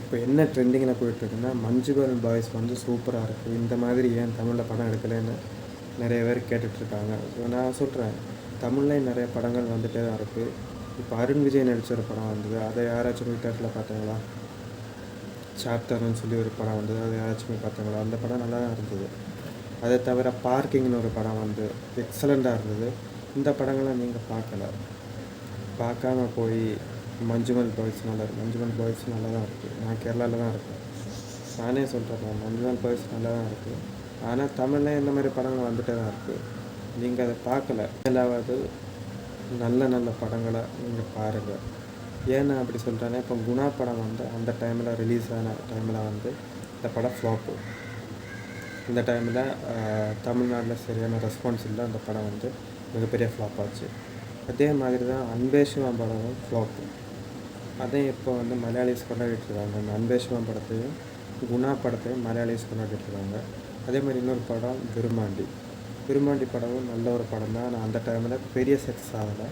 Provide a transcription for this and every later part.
இப்போ என்ன ட்ரெண்டிங்கில் போயிட்டுருக்குன்னா மஞ்சுவல் பாய்ஸ் வந்து சூப்பராக இருக்குது இந்த மாதிரி ஏன் தமிழில் படம் எடுக்கலைன்னு நிறைய பேர் கேட்டுட்ருக்காங்க. ஸோ நான் சொல்கிறேன் தமிழ்லேயும் நிறைய படங்கள் வந்துகிட்டே தான் இருக்குது இப்போ அருண் விஜய் நடித்த ஒரு படம் வந்தது. அதை யாராச்சும் போய் தேட்டரில் பார்த்தீங்களா? சாப்டர்னு சொல்லி ஒரு படம் வந்தது. அதை யாராச்சும் போய் பார்த்தீங்களா? அந்த படம் நல்லா தான் இருந்தது. அதை தவிர பார்க்கிங்னு ஒரு படம் வந்து எக்ஸலண்ட்டாக இருந்தது. இந்த படங்களை நீங்கள் பார்க்கல. பார்க்காம போய் மஞ்சுமல் பாய்ஸ் நல்லா மஞ்சுமல் பாய்ஸ் நல்லா தான் இருக்குது நான் கேரளாவில் தான் இருக்கேன். நானே சொல்கிறேன் மஞ்சுமல் பாய்ஸ் நல்லா தான் இருக்குது ஆனால் தமிழில் இந்த மாதிரி படங்கள் வந்துட்டே தான் இருக்குது நீங்கள் அதை பார்க்கல. எல்லாவது நல்ல நல்ல படங்களை நீங்கள் பாருங்கள் ஏன் நான் அப்படி சொல்கிறேன்னா இப்போ குணா படம் வந்து அந்த டைமில் ரிலீஸ் ஆன டைமில் வந்து இந்த படம் ஃப்ளாப்பு இந்த டைமில் தமிழ்நாட்டில் சரியான ரெஸ்பான்ஸ் இல்லை. அந்த படம் வந்து மிகப்பெரிய ஃப்ளாப் ஆச்சு. அதே மாதிரி தான் அன்பேஷுவம் படமும் ஃப்ளாப்பு அதே இப்போ வந்து மலையாளிஸ் கொண்டாடிட்டுருக்காங்க. அந்த அன்பேஷ்மா படத்தையும் குணா படத்தையும் மலையாளிஸ் கொண்டாடிட்டுருக்காங்க. அதே மாதிரி இன்னொரு படம் விருமாண்டி விருமாண்டி படமும் நல்ல ஒரு படம் தான். ஆனால் அந்த டைமில் பெரிய சக்ஸஸ் ஆகலை.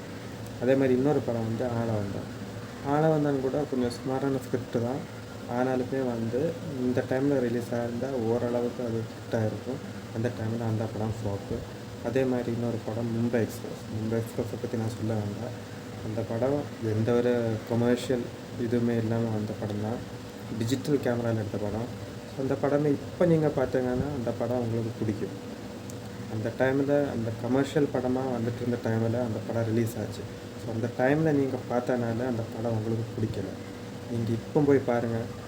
அதே மாதிரி இன்னொரு படம் வந்து ஆளவந்தான் ஆளவந்தான் கூட கொஞ்சம் சுமாரான ஸ்கிரிப்ட் தான். ஆனாலுமே வந்து இந்த டைமில் ரிலீஸ் ஆகிருந்தால் ஓரளவுக்கு அது ஹிட்டாக இருக்கும் அந்த டைமில் அந்த படம் ஃப்ளாப்பு அதே மாதிரி இன்னொரு படம் மும்பை எக்ஸ்பிரஸ் மும்பை எக்ஸ்பிரஸை பற்றி நான் சொல்ல வேண்டாம் அந்த படம் எந்த ஒரு கொமர்ஷியல் இதுவுமே இல்லாமல் வந்த படம் தான். டிஜிட்டல் கேமராவில் எடுத்த படம். ஸோ அந்த படமே இப்போ நீங்கள் பார்த்தீங்கன்னா அந்த படம் உங்களுக்கு பிடிக்கும். அந்த டைமில் அந்த கமர்ஷியல் படமாக வந்துட்டு இருந்த டைமில் அந்த படம் ரிலீஸ் ஆச்சு. ஸோ அந்த டைமில் நீங்கள் பார்த்தனால அந்த படம் உங்களுக்கு பிடிக்கல. நீங்கள் இப்போ போய் பாருங்கள்